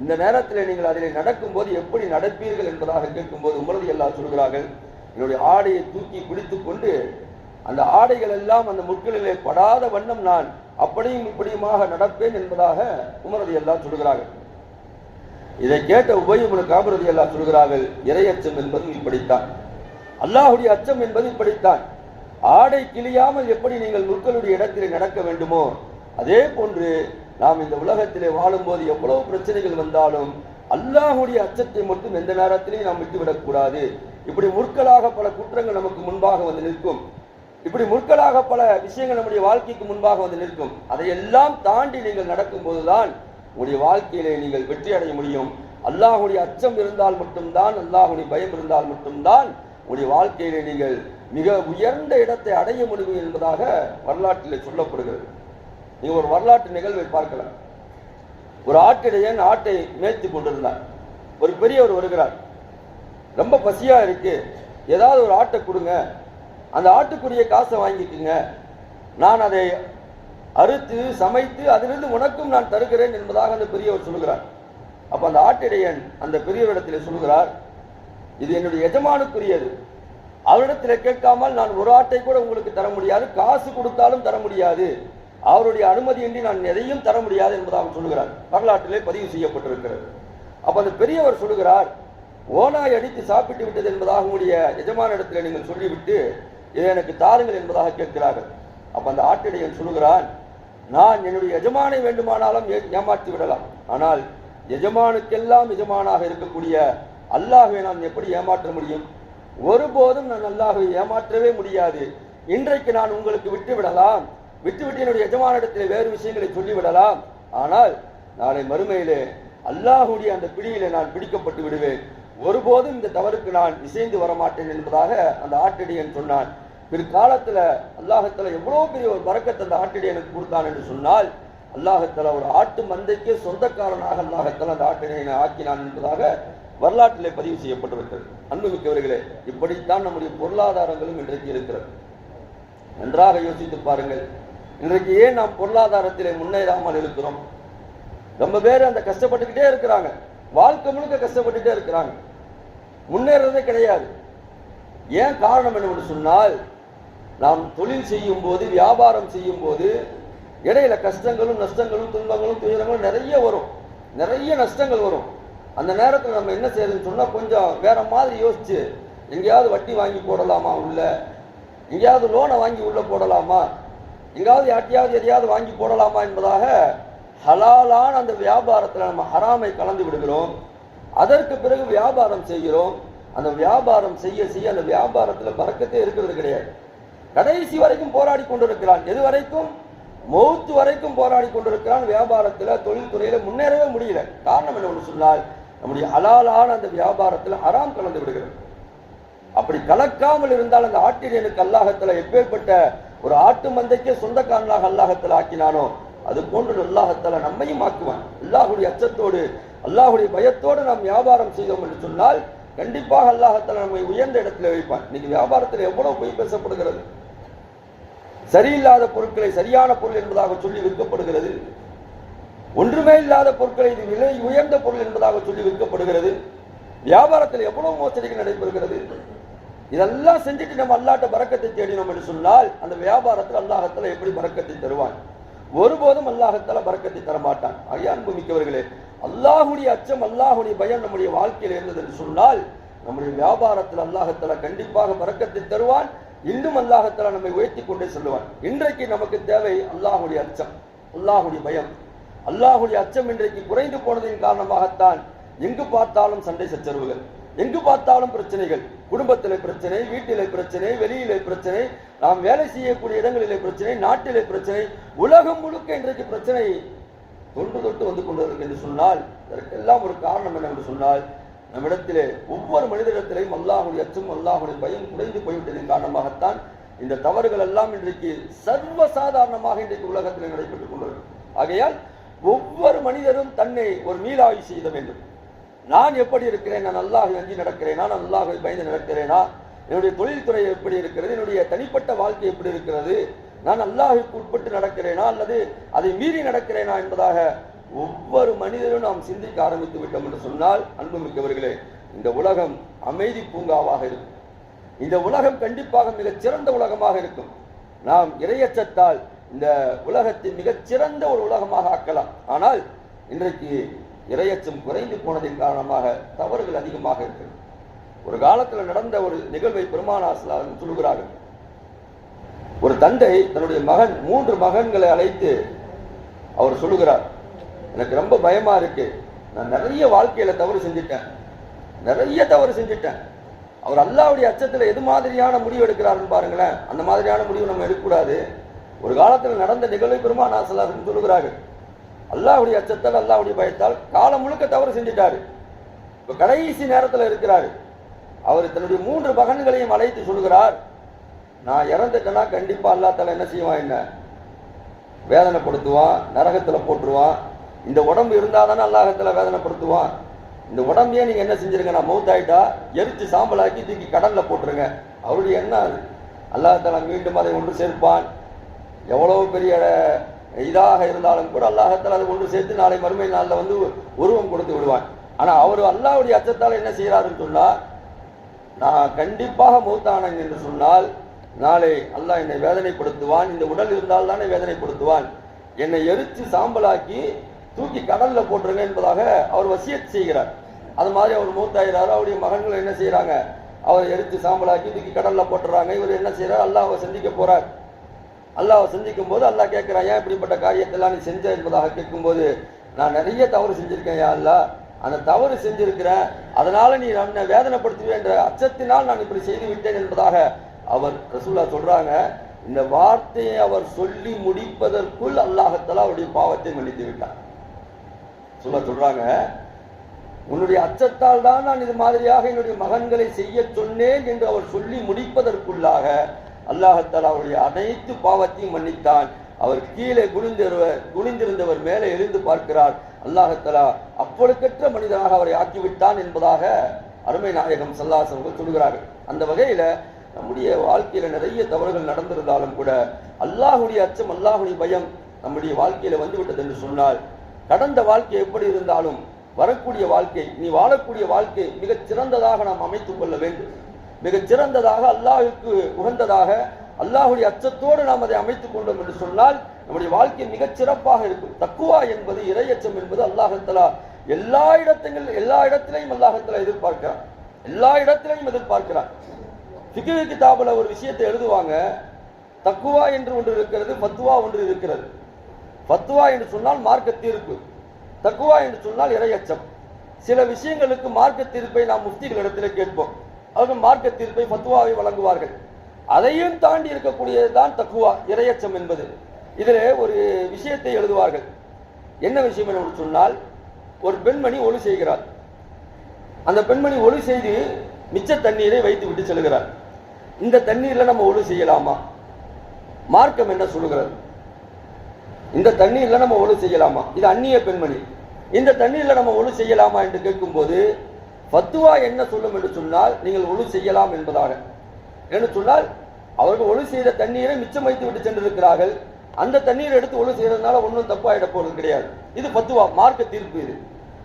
இந்த நேரத்தில் நீங்கள் அதில் நடக்கும்போது எப்படி நடப்பீர்கள் என்பதாக கேட்கும்போது உமரதி எல்லாம் சொல்கிறார்கள் என்னுடைய ஆடையை தூக்கி பிடித்துக் கொண்டு அந்த ஆடைகள் எல்லாம் அந்த முற்களிலே படாத வண்ணம் நான் அப்படியும் இப்படியுமாக நடப்பேன் என்பதாக உமரதி எல்லாம் சொல்கிறார்கள். இதை கேட்ட உபயமுன காமரதி எல்லாம் சொல்கிறார்கள் இரையச்சம் என்பது இப்படித்தான். அல்லாஹுடைய அச்சம் என்பது இப்படித்தான். ஆடை கிழியாமல் எப்படி நீங்கள் முற்களுடைய இடத்திலே நடக்க வேண்டுமோ அதே போன்று நாம் இந்த உலகத்திலே வாழும்போது எவ்வளவு பிரச்சனைகள் வந்தாலும் அல்லாஹுடைய அச்சத்தை மட்டும் எந்த நேரத்திலையும் நாம் விட்டுவிடக்கூடாது. இப்படி முற்களாக பல குற்றங்கள் நமக்கு முன்பாக வந்து நிற்கும். இப்படி முற்களாக பல விஷயங்கள் நம்முடைய வாழ்க்கைக்கு முன்பாக வந்து நிற்கும். அதையெல்லாம் தாண்டி நீங்கள் நடக்கும்போதுதான் உங்களுடைய வாழ்க்கையிலே நீங்கள் வெற்றி அடைய முடியும். அல்லாஹுடைய அச்சம் இருந்தால் மட்டும்தான் அல்லாஹுடைய பயம் இருந்தால் மட்டும்தான் உங்களுடைய வாழ்க்கையிலே நீங்கள் மிக உயர்ந்த இடத்தை அடைய முடியும் என்பதாக வரலாற்றிலே சொல்லப்படுகிறது. நீங்க ஒரு வரலாற்று நிகழ்வை பார்க்கலாம். ஒரு ஆட்டிடையன் ஆட்டை மேய்த்து கொண்டிருந்தார். ஒரு பெரியவர் வருகிறார். ரொம்ப பசியாக இருக்கு. ஏதாவது ஒரு ஆட்டை கொடுங்க. அந்த ஆட்டுக்குரிய காசை வாங்கிக்குங்க. நான் அதை அறுத்து சமைத்து அதிலிருந்து உனக்கும் நான் தருகிறேன் என்பதாக அந்த பெரியவர் சொல்கிறார் அப்ப அந்த ஆட்டிடையன் அந்த பெரியவரிடத்தில் சொல்கிறார் இது என்னுடைய எஜமானுக்குரியது. அவரிடத்தில் கேட்காமல் நான் ஒரு ஆட்டை கூட உங்களுக்கு தர முடியாது. காசு கொடுத்தாலும் தர முடியாது. அவருடைய அனுமதியின்றி நான் எதையும் தர முடியாது என்பதாக சொல்லுகிறார். வரலாற்றிலே பதிவு செய்யப்பட்டிருக்கிறது. அப்ப அந்த பெரியவர் சொல்லுகிறார் ஓனாய் அடித்து சாப்பிட்டு விட்டது என்பதாக உங்களுடைய எஜமான இடத்துல நீங்கள் சொல்லிவிட்டு இதை எனக்கு தாருங்கள் என்பதாக கேட்கிறார்கள். அப்ப அந்த ஆட்டிடையன் சொல்லுகிறான் நான் என்னுடைய எஜமானை வேண்டுமானாலும் ஏ- ஏமாற்றி விடலாம். ஆனால் எஜமானுக்கெல்லாம் எஜமானாக இருக்கக்கூடிய அல்லாஹை நான் எப்படி ஏமாற்ற முடியும்? ஒருபோதும் நான் அல்லாஹை ஏமாற்றவே முடியாது. இன்றைக்கு நான் உங்களுக்கு விட்டு விடலாம். விட்டுவிட்டு என்னுடைய எஜமானிடத்தில் வேறு விஷயங்களை சொல்லிவிடலாம் ஆனால் நாளை மறுமையிலே அல்லாஹுடைய அந்த பிடியிலே நான் பிடிக்கப்பட்டு விடுவேன். ஒருபோதும் இந்த தவறுக்கு நான் இசைந்து வரமாட்டேன் என்பதாக அந்த ஆட்டடியன் சொன்னான். பிற்காலத்தில் அல்லாஹத்தில் எவ்வளோ பெரிய ஒரு பறக்கத்தை அந்த ஆட்டடியனுக்கு கொடுத்தான் என்று சொன்னால் அல்லாஹத்தில் ஒரு ஆட்டு மந்தைக்கே சொந்தக்காரனாக அல்லாஹத்தில் அந்த ஆட்டடியனை ஆக்கினான் என்பதாக வரலாற்றிலே பதிவு செய்யப்பட்டிருக்கிறது. அன்புமிக்கவர்களே இப்படித்தான் நம்முடைய பொருளாதாரங்களும் இன்றைக்கு இருக்கிறது. நன்றாக யோசித்து பாருங்கள். இன்றைக்கு ஏன் நாம் பொருளாதாரத்திலே முன்னேறாமல் இருக்கிறோம்? ரொம்ப பேர் அந்த கஷ்டப்பட்டுக்கிட்டே இருக்கிறாங்க. வாழ்க்கை முழுக்க கஷ்டப்பட்டுட்டே இருக்கிறாங்க. முன்னேறதே கிடையாது. ஏன் காரணம் என்னவென்று சொன்னால் நாம் தொழில் செய்யும் போது வியாபாரம் செய்யும் போது இடையில கஷ்டங்களும் நஷ்டங்களும் துன்பங்களும் துயரங்களும் நிறைய வரும். நிறைய நஷ்டங்கள் வரும். அந்த நேரத்தில் நம்ம என்ன செய்யறதுன்னு சொன்னால் கொஞ்சம் வேற மாதிரி யோசிச்சு எங்கேயாவது வட்டி வாங்கி போடலாமா உள்ள? எங்கேயாவது லோனை வாங்கி உள்ள போடலாமா? எங்காவது யார்ட்டையாவது எதையாவது வாங்கி போடலாமா என்பதாக ஹலாலான அந்த வியாபாரத்தில் நம்ம ஹராமை கலந்து விடுகிறோம். அதற்கு பிறகு வியாபாரம் செய்கிறோம். அந்த வியாபாரம் செய்ய செய்ய அந்த வியாபாரத்தில் பறக்கத்தே இருக்கிறது கிடையாது. கடைசி வரைக்கும் போராடி கொண்டிருக்கிறான். எது வரைக்கும்? மௌத்து வரைக்கும் போராடி கொண்டிருக்கிறான். வியாபாரத்தில் தொழில்துறையில முன்னேறவே முடியல. காரணம் என்ன சொன்னால் நம்முடைய அலாலான அந்த வியாபாரத்தில் ஹராம் கலந்து விடுகிறது. அப்படி கலக்காமல் இருந்தால் அந்த ஆட்டிரியனுக்கு அல்லாஹத்தில் எப்பேற்பட்ட ஒரு ஆட்டு மந்தைக்கே சொந்தக்காரனாக அல்லாஹத்தில் ஆக்கினானோ அது போன்று அல்லாஹத்தில் நம்மையும் ஆக்குவான். அல்லாஹுடைய அச்சத்தோடு அல்லாஹுடைய பயத்தோடு நாம் வியாபாரம் செய்தோம் என்று சொன்னால் கண்டிப்பாக அல்லாஹத்தில் நம்மை உயர்ந்த இடத்துல வைப்பான். இன்னைக்கு வியாபாரத்தில் எவ்வளவு போய் பேசப்படுகிறது? சரியில்லாத பொருட்களை சரியான பொருள் என்பதாக சொல்லி விற்கப்படுகிறது. ஒன்றுமே இல்லாத பொருட்களை இது விலை உயர்ந்த பொருள் என்பதாக சொல்லி விற்கப்படுகிறது. வியாபாரத்தில் எவ்வளவு மோசடிகள் நடைபெறுகிறது? இதெல்லாம் செஞ்சுட்டு நம்ம அல்லாட்ட பறக்கத்தை தேடினோம் என்று சொன்னால் அந்த வியாபாரத்தில் அல்லாஹத்தில் எப்படி பறக்கத்தை தருவான்? ஒருபோதும் அல்லாஹத்தால பறக்கத்தை தரமாட்டான். ஐயா அன்பு மிக்கவர்களே அல்லாஹுடைய அச்சம் அல்லாஹுடைய பயம் நம்முடைய வாழ்க்கையில் இருந்தது என்று சொன்னால் நம்முடைய வியாபாரத்தில் அல்லாஹத்தால கண்டிப்பாக பறக்கத்தை தருவான். இன்னும் அல்லாஹத்தால நம்மை உயர்த்தி கொண்டே செல்லுவான். இன்றைக்கு நமக்கு தேவை அல்லாஹுடைய அச்சம் அல்லாஹுடைய பயம். அல்லாஹுடைய அச்சம் இன்றைக்கு குறைந்து போனதின் காரணமாகத்தான் எங்கு பார்த்தாலும் சண்டை சச்சரவுகள் எங்கு பார்த்தாலும் பிரச்சனைகள் குடும்பத்திலே பிரச்சனை வீட்டிலே பிரச்சனை வெளியிலே பிரச்சனை நாம் வேலை செய்யக்கூடிய இடங்களிலே பிரச்சனை நாட்டிலே பிரச்சனை உலகம் முழுக்க இன்றைக்கு பிரச்சனை. தொன்று தொட்டு வந்து கொண்டிருக்கு என்று சொன்னால் இதற்கெல்லாம் ஒரு காரணம் என்னவென்று சொன்னால் நம்மிடத்திலே ஒவ்வொரு மனிதரிடத்திலையும் அல்லாஹுடைய அச்சம் அல்லாஹுடைய பயம் குறைந்து போய்விட்டதன் காரணமாகத்தான் இந்த தவறுகள் எல்லாம் இன்றைக்கு சர்வசாதாரணமாக இன்றைக்கு உலகத்தில் நடைபெற்றுக் கொண்டிருக்கு ஆகையால் ஒவ்வொரு மனிதரும் தன்னை ஒரு மீளாய்வு செய்த வேண்டும். நான் எப்படி இருக்கிறேன்? நான் நல்லாக அஞ்சி நடக்கிறேனா? நான் நல்லாக பயந்து நடக்கிறேனா? என்னுடைய தொழில்துறை எப்படி இருக்கிறது? என்னுடைய தனிப்பட்ட வாழ்க்கை எப்படி இருக்கிறது? நான் அல்லாஹுக்கு உட்பட்டு நடக்கிறேனா? அல்லது அதை மீறி நடக்கிறேனா என்பதாக ஒவ்வொரு மனிதரும் நாம் சிந்திக்க ஆரம்பித்து விட்டோம் என்று சொன்னால் அன்புமிக்கவர்களே இந்த உலகம் அமைதி பூங்காவாக இருக்கும். இந்த உலகம் கண்டிப்பாக மிகச் சிறந்த உலகமாக இருக்கும். நாம் இரையச்சத்தால் இந்த உலகத்தை மிகச் சிறந்த ஒரு உலகமாக ஆக்கலாம். ஆனால் இன்றைக்கு இரையச்சம் குறைந்து போனதின் காரணமாக தவறுகள் அதிகமாக இருக்கிறது. ஒரு காலத்தில் நடந்த ஒரு நிகழ்வை பெருமானாசலாக சொல்கிறார்கள் ஒரு தந்தை தன்னுடைய மகன் மூன்று மகன்களை அழைத்து அவர் சொல்லுகிறார் எனக்கு ரொம்ப பயமா இருக்கு. நான் நிறைய வாழ்க்கையில தவறு செஞ்சிட்டேன். நிறைய தவறு செஞ்சிட்டேன். அவர் அல்லாவுடைய அச்சத்துல எது மாதிரியான முடிவு எடுக்கிறாருன்னு பாருங்களேன். அந்த மாதிரியான முடிவு நம்ம எடுக்கக்கூடாது. ஒரு காலத்தில் நடந்த நிகழ்வை பெருமானாசலாசன் சொல்லுகிறார்கள். அல்லாவுடைய அச்சத்தால் அல்லாவுடைய பயத்தால் காலம் முழுக்க தவறு செஞ்சிட்டாரு. இப்போ கடைசி நேரத்தில் இருக்கிறாரு. அவர் தன்னுடைய மூன்று மகன்களையும் அழைத்து சொல்கிறார் நான் இறந்துட்டேன்னா கண்டிப்பாக அல்லா தலை என்ன செய்வான் என்ன? வேதனைப்படுத்துவான் நரகத்தில் போட்டுருவான். இந்த உடம்பு இருந்தால் தானே அல்லாஹத்தில் வேதனைப்படுத்துவான். இந்த உடம்பையே நீங்கள் என்ன செஞ்சிருங்க நான் மௌத்தாயிட்டா எரித்து சாம்பலாக்கி தூக்கி கடலில் போட்டுருங்க. அவருடைய என்ன அது. அல்லாஹால மீண்டும் அதை ஒன்று சேர்ப்பான். எவ்வளோ பெரிய இதாக இருந்தாலும் கூட அல்லாஹத்தால் அதை ஒன்று சேர்த்து நாளை மறுமை நாளில் வந்து உருவம் கொடுத்து விடுவான். ஆனால் அவர் அல்லாவுடைய அச்சத்தால் என்ன செய்கிறாருன்னு சொன்னால் நான் கண்டிப்பாக மூத்தானேன் என்று சொன்னால் நாளை அல்லாஹ் என்னை வேதனைப்படுத்துவான் இந்த உடல் இருந்தால் தானே வேதனைப்படுத்துவான். என்னை எரித்து சாம்பலாக்கி தூக்கி கடலில் போட்டுருங்க என்பதாக அவர் வசியத் செய்கிறார். அது மாதிரி அவர் மூத்தாயிறார் அவருடைய மகன்கள் என்ன செய்கிறாங்க அவர் எரித்து சாம்பலாக்கி தூக்கி கடலில் போட்டுறாங்க. இவர் என்ன செய்கிறார் அல்லாஹ் அவர் சந்திக்க போறார். அல்லாவை சந்திக்கும் போது அல்லா கேட்குறான் ஏன் இப்படிப்பட்ட காரியத்தெல்லாம் நீ செஞ்ச? என்பதாக கேட்கும்போது நான் நிறைய தவறு செஞ்சிருக்கேன் யா அல்லா அந்த தவறு செஞ்சிருக்கிறேன். அதனால நீ என்னை வேதனைப்படுத்துவேன் என்ற அச்சத்தினால் நான் இப்படி செய்து விட்டேன் என்பதாக அவர் ரசூல்லா சொல்றாங்க. இந்த வார்த்தையை அவர் சொல்லி முடிப்பதற்குள் அல்லாஹத்தால் அவருடைய பாவத்தை மன்னித்து விட்டார் சொல்ல சொல்றாங்க உன்னுடைய அச்சத்தால் தான் நான் இது மாதிரியாக என்னுடைய மகன்களை செய்ய சொன்னேன் என்று அவர் சொல்லி முடிப்பதற்குள்ளாக அல்லாஹத்தாலா அவருடைய அனைத்து பாவத்தையும் மன்னித்தான். அவர் கீழே குனிந்திருவர் குனிந்திருந்தவர் மேலே எழுந்து பார்க்கிறார். அல்லாஹத்தலா அப்பொழுக்கற்ற மனிதனாக அவரை ஆக்கிவிட்டான் என்பதாக அருமை நாயகம் சல்லாசவர்கள் சொல்கிறார்கள் அந்த வகையில் நம்முடைய வாழ்க்கையில் நிறைய தவறுகள் நடந்திருந்தாலும் கூட அல்லாஹுடைய அச்சம் அல்லாஹுடைய பயம் நம்முடைய வாழ்க்கையில் வந்து விட்டது என்று சொன்னால் கடந்த வாழ்க்கை எப்படி இருந்தாலும் வரக்கூடிய வாழ்க்கை நீ வாழக்கூடிய வாழ்க்கை மிகச் சிறந்ததாக நாம் அமைத்துக் கொள்ள வேண்டும். மிகச் சிறந்ததாக அல்லாஹுக்கு உகந்ததாக அல்லாஹுடைய அச்சத்தோடு நாம் அதை அமைத்துக் கொண்டோம் என்று சொன்னால் நம்முடைய வாழ்க்கை மிகச் சிறப்பாக இருக்கும். தக்குவா என்பது இரையச்சம் என்பது அல்லாஹத்தலா எல்லா இடத்தில் எல்லா இடத்திலையும் அல்லாஹத்தலா எதிர்பார்க்கிறான். எல்லா இடத்திலையும் எதிர்பார்க்கிறான். ஃபிக்ஹ் கிதாபில் ஒரு விஷயத்தை எழுதுவாங்க. தக்குவா என்று ஒன்று இருக்கிறது ஃபத்வா ஒன்று இருக்கிறது. ஃபத்வா என்று சொன்னால் மார்க்க தீர்ப்பு தக்குவா என்று சொன்னால் இரையச்சம். சில விஷயங்களுக்கு மார்க்க தீர்ப்பை நாம் முஃப்திகளிடத்தில் கேட்போம். அவர்கள் மார்க்க தீர்ப்பை பத்துவாவை வழங்குவார்கள். அதையும் தாண்டி இருக்கக்கூடியது தான் தக்குவா இரையச்சம் என்பது. இதில் ஒரு விஷயத்தை எழுதுவார்கள். என்ன விஷயம் என்று சொன்னால் ஒரு பெண்மணி ஒளி செய்கிறார் அந்த பெண்மணி ஒளி செய்து மிச்ச தண்ணீரை வைத்து விட்டு செல்கிறார் இந்த தண்ணீரில் நம்ம ஒளி செய்யலாமா? மார்க்கம் என்ன சொல்லுகிறது? இந்த தண்ணீரில் நம்ம ஒளி செய்யலாமா? இது அந்நிய பெண்மணி. இந்த தண்ணீரில் நம்ம ஒளி செய்யலாமா என்று கேட்கும்போது ஃபத்துவா என்ன சொல்லும் என்று சொன்னால் நீங்கள் ஒழு செய்யலாம் என்பதாக. என்று சொன்னால் அவர்கள் ஒழு செய்த தண்ணீரை மிச்சம் வைத்து விட்டு சென்றிருக்கிறார்கள். அந்த தண்ணீரை எடுத்து ஒழு செய்யறதுனால ஒன்றும் தப்பாயிட போறது கிடையாது. இது பத்துவா மார்க்க தீர்ப்பு இது.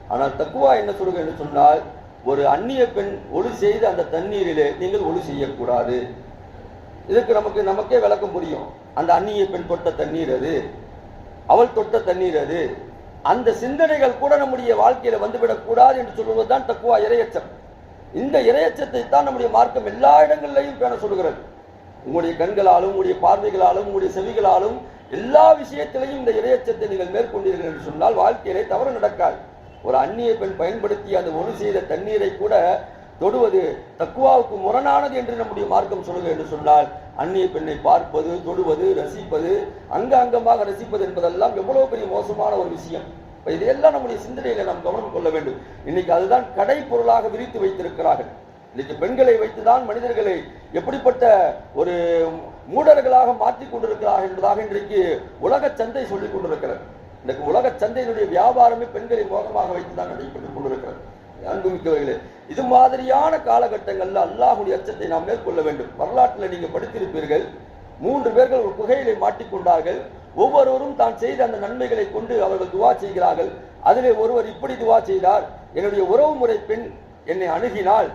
ஆனால் தக்குவா என்ன சொல்லுங்க என்று சொன்னால் ஒரு அந்நிய பெண் ஒளி செய்து அந்த தண்ணீரிலே நீங்கள் ஒளி செய்யக்கூடாது. இதுக்கு நமக்கு நமக்கே விளக்கம் புரியும். அந்த அந்நிய பெண் தொட்ட தண்ணீர் அது. அவள் தொட்ட தண்ணீர் அது. அந்த சிந்தனைகள் கூட நம்முடைய வாழ்க்கையில வந்துவிடக்கூடாது என்று என்று சொல்வதுதான் தக்குவா இரையச்சம். இந்த இரையச்சத்தை தான் நம்முடைய மார்க்கம் எல்லா இடங்களிலையும் பேண சொல்கிறது உங்களுடைய கண்களாலும் உங்களுடைய பார்வைகளாலும் உங்களுடைய செவிகளாலும் எல்லா விஷயத்திலையும் இந்த இரையச்சத்தை நீங்கள் மேற்கொண்டீர்கள் என்று சொன்னால் வாழ்க்கையிலே தவறு நடக்காது. ஒரு அந்நிய பெண் பயன்படுத்தி அந்த ஒரு செய்த தண்ணீரை கூட தொடுவது தக்குவாவுக்கு முரணானது என்று நம்முடைய மார்க்கம் சொல்லுங்க என்று சொன்னால் அந்நிய பெண்ணை பார்ப்பது தொடுவது ரசிப்பது அங்க அங்கமாக ரசிப்பது என்பதெல்லாம் எவ்வளவு பெரிய மோசமான ஒரு விஷயம். இதையெல்லாம் நம்முடைய சிந்தனையில நாம் கவனம் கொள்ள வேண்டும். இன்னைக்கு அதுதான் கடை பொருளாக விரித்து வைத்திருக்கிறார்கள். இன்னைக்கு பெண்களை வைத்துதான் மனிதர்களை எப்படிப்பட்ட ஒரு மூடர்களாக மாற்றிக் கொண்டிருக்கிறார்கள் என்பதாக இன்றைக்கு உலக சந்தை சொல்லிக் கொண்டிருக்கிறது. இன்றைக்கு உலக சந்தையினுடைய வியாபாரமே பெண்களை மோகமாக வைத்துதான் நடைபெற்றுக் கொண்டிருக்கிறது. அன்புமிக்கவர்களே இது மாதிரியான காலகட்டங்களில் அல்லாஹுடைய அச்சத்தை நாம் மேற்கொள்ள வேண்டும். வரலாற்றில் நீங்கள் படித்திருப்பீர்கள். மூன்று பேர்கள் ஒரு குகையிலே மாட்டிக்கொண்டார்கள். ஒவ்வொருவரும் தான் செய்த அந்த நன்மைகளை கொண்டு அவர்கள் துவா செய்கிறார்கள். அதிலே ஒருவர் இப்படி துவா செய்தார் என்னுடைய உறவு முறை பெண் என்னை அணுகினால்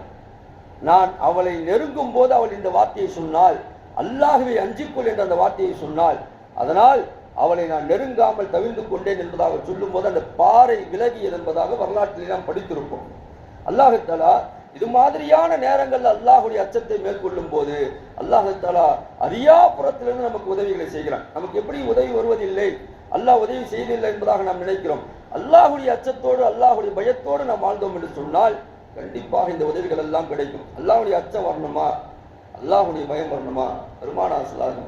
நான் அவளை நெருங்கும் போது அவள் இந்த வார்த்தையை சொன்னால் அல்லாஹுவை அஞ்சிக்கொள் என்ற அந்த வார்த்தையை சொன்னால் அதனால் அவளை நான் நெருங்காமல் தவிழ்ந்து கொண்டேன் என்பதாக சொல்லும் போது அந்த பாறை விலகியது என்பதாக வரலாற்றில் நாம் படித்திருப்போம். அல்லாஹத்தாலா இது மாதிரியான நேரங்களில் அல்லாஹுடைய அச்சத்தை மேற்கொள்ளும் போது அல்லாஹத்தாலா அரியாபுரத்திலிருந்து நமக்கு உதவிகளை செய்கிறான். நமக்கு எப்படி உதவி வருவதில்லை? அல்லாஹ் உதவி செய்தில்லை என்பதாக நாம் நினைக்கிறோம். அல்லாஹுடைய அச்சத்தோடு அல்லாஹுடைய பயத்தோடு நாம் வாழ்ந்தோம் என்று சொன்னால் கண்டிப்பாக இந்த உதவிகள் எல்லாம் கிடைக்கும். அல்லாஹுடைய அச்சம் வரணுமா? அல்லாஹுடைய பயம் வரணுமா? பெருமானா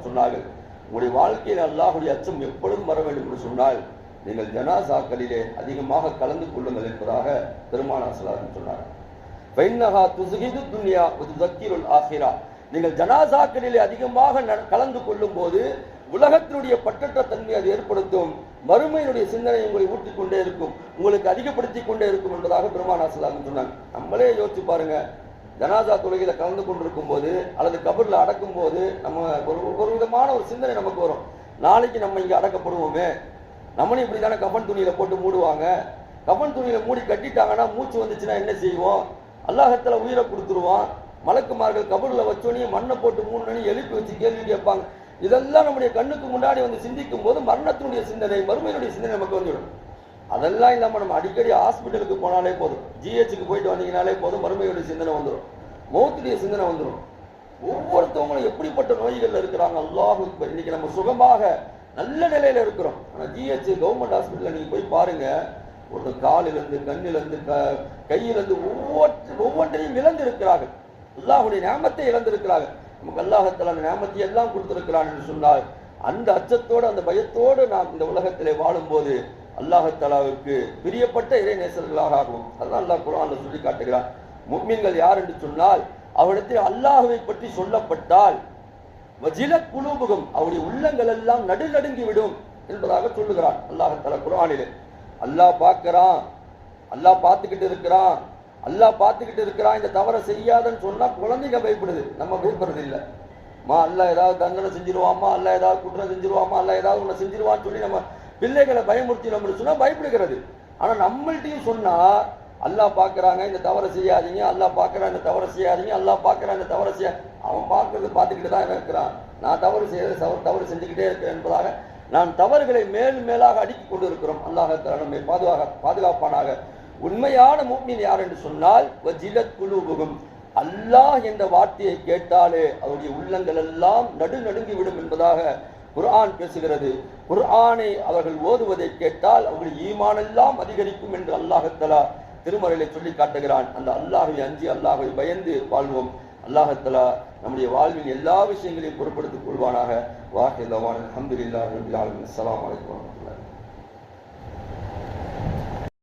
சொன்னார்கள். உங்களுடைய வாழ்க்கையில் அல்லாஹுடைய அச்சம் எப்பொழுதும் வர வேண்டும் என்று சொன்னால் நீங்கள் ஜனாசாக்களிலே அதிகமாக கலந்து கொள்ளுங்கள் என்பதாக பெருமானா சொல்லார்கள் சொன்னார். ஃபைன்னஹா துசுகிது துன்யா வ துதக்கிருல் ஆখিরা நீங்கள் ஜனாசாக்களிலே அதிகமாக கலந்து கொள்ளும் போது உலகத்தினுடைய பற்றற்ற தன்மை அது ஏற்படுத்தும் மறுமையினுடைய சிந்தனை உங்களை ஊட்டிக் கொண்டே இருக்கும் உங்களுக்கு அதிகப்படுத்தி கொண்டே இருக்கும் என்பதாக பெருமானா சொன்னாங்க. நம்மளே யோசிச்சு பாருங்க ஜனாதா தொழுகையில் கலந்து கொண்டிருக்கும் போது அல்லது கபரில் அடக்கும் போது நம்ம ஒரு ஒரு விதமான ஒரு சிந்தனை நமக்கு வரும். நாளைக்கு நம்ம இங்கே அடக்கப்படுவோமே. நம்மளும் இப்படி தானே கபன் துணியில் போட்டு மூடுவாங்க. கபன் துணியில் மூடி கட்டிட்டாங்கன்னா மூச்சு வந்துச்சுன்னா என்ன செய்வோம்? அல்லாஹத்தில் உயிரை கொடுத்துருவான். மலக்குமார்கள் கபரில் வச்சோனே மண்ணை போட்டு மூணுன்னு எழுப்பி வச்சு கேள்வி கேட்பாங்க. இதெல்லாம் நம்முடைய கண்ணுக்கு முன்னாடி வந்து சிந்திக்கும் போது மரணத்தினுடைய சிந்தனை மறுமையினுடைய சிந்தனை நமக்கு வந்துவிடும். அதெல்லாம் இல்லாமல் நம்ம அடிக்கடி ஹாஸ்பிட்டலுக்கு போனாலே போதும். ஜிஹெச்சுக்கு போயிட்டு வந்தீங்கனாலே போதும். மறுமையுடைய சிந்தனை வந்துடும் மௌத்துடைய சிந்தனை வந்துடும் ஒவ்வொருத்தவங்களும் எப்படிப்பட்ட நோய்கள் இருக்கிறாங்க? அல்லாஹு இன்னைக்கு நம்ம சுகமாக நல்ல நிலையில இருக்கிறோம். ஆனால் ஜிஹெச் கவர்மெண்ட் ஹாஸ்பிட்டலில் நீங்க போய் பாருங்க. ஒரு காலிலிருந்து கண்ணிலிருந்து க- கையிலிருந்து ஒவ்வொரு ஒவ்வொன்றையும் இழந்து இருக்கிறார்கள் அல்லாஹுடைய ஞாபத்தை இழந்திருக்கிறார்கள். நமக்கு அல்லாஹத்தில் அந்த ஞாபத்தை எல்லாம் கொடுத்திருக்கிறான் என்று சொன்னால் அந்த அச்சத்தோடு அந்த பயத்தோடு நாம் இந்த உலகத்திலே வாழும்போது அல்லாஹத்தலாவுக்கு பிரியப்பட்ட இறை நேசர்களாக ஆகும் அதான் அல்லாஹ் குரான் சொல்லி காட்டுகிறார் முக்மீன்கள் யார் என்று சொன்னால் அவரிடத்தில் அல்லாஹுவை பற்றி சொல்லப்பட்டால் வஜில குலூபுகம் அவருடைய உள்ளங்கள் எல்லாம் நடுநடுங்கி விடும் என்பதாக சொல்லுகிறான் அல்லாஹ் குரானிலே அல்லாஹ் பார்க்கிறான் அல்லாஹ் பார்த்துக்கிட்டு இருக்கிறான் அல்லாஹ் பார்த்துக்கிட்டு இருக்கிறான் இந்த தவறை செய்யாதன்னு சொன்னால் குழந்தைங்க பயப்படுது. நம்ம பயப்படுறது இல்லை. மா அல்லாஹ் ஏதாவது தண்டனை செஞ்சிருவாமா அல்ல ஏதாவது குற்றம் செஞ்சிருவாமா அல்ல ஏதாவது ஒன்று செஞ்சிருவான்னு சொல்லி நம்ம பிள்ளைகளை பயமுறுத்தினோம்னு சொன்னால் பயப்படுகிறது. ஆனால் நம்மள்ட்டையும் சொன்னால் அல்லாஹ் பார்க்குறாங்க இந்த தவறை செய்யாதீங்க அல்லாஹ் பார்க்கறான் இந்த தவறை செய்யாதீங்க அல்லாஹ் பார்க்கறான் இந்த தவறை செய்ய அவன் பார்க்கறது பார்த்துக்கிட்டு தான் இருக்கிறான். நான் தவறு செய்யறது தவறு தவறு செஞ்சுக்கிட்டே இருக்கிறேன் என்பதாக நான் தவறுகளை மேல் மேலாக அடுக்கி கொண்டு இருக்கிறோம் அல்லாஹ் நம்மை பாதுகாக பாதுகாப்பானாக. உண்மையான மூமின் யார் என்று சொன்னால் வஜிலத் குலூபுகும். அல்லாஹ் என்ற வார்த்தையை கேட்டாலே அவருடைய உள்ளங்கள் எல்லாம் நடுநடுங்கி விடும் என்பதாக குர்ஆன் பேசுகிறது. குர்ஆனை அவர்கள் ஓதுவதை கேட்டால் அவர்கள் ஈமானெல்லாம் அதிகரிக்கும் என்று அல்லாஹத்தலா திருமறையிலே சொல்லி காட்டுகிறான். அந்த அல்லாஹை அஞ்சி அல்லாஹை பயந்து வாழ்வோம். அல்லாஹத்தலா நம்முடைய வாழ்வின் எல்லா விஷயங்களையும் பொருட்படுத்திக் கொள்வானாக. வாஹிதவான் அல்ஹம்துலில்லாஹி ரபில் வலைக்கம் அஸ்ஸலாமு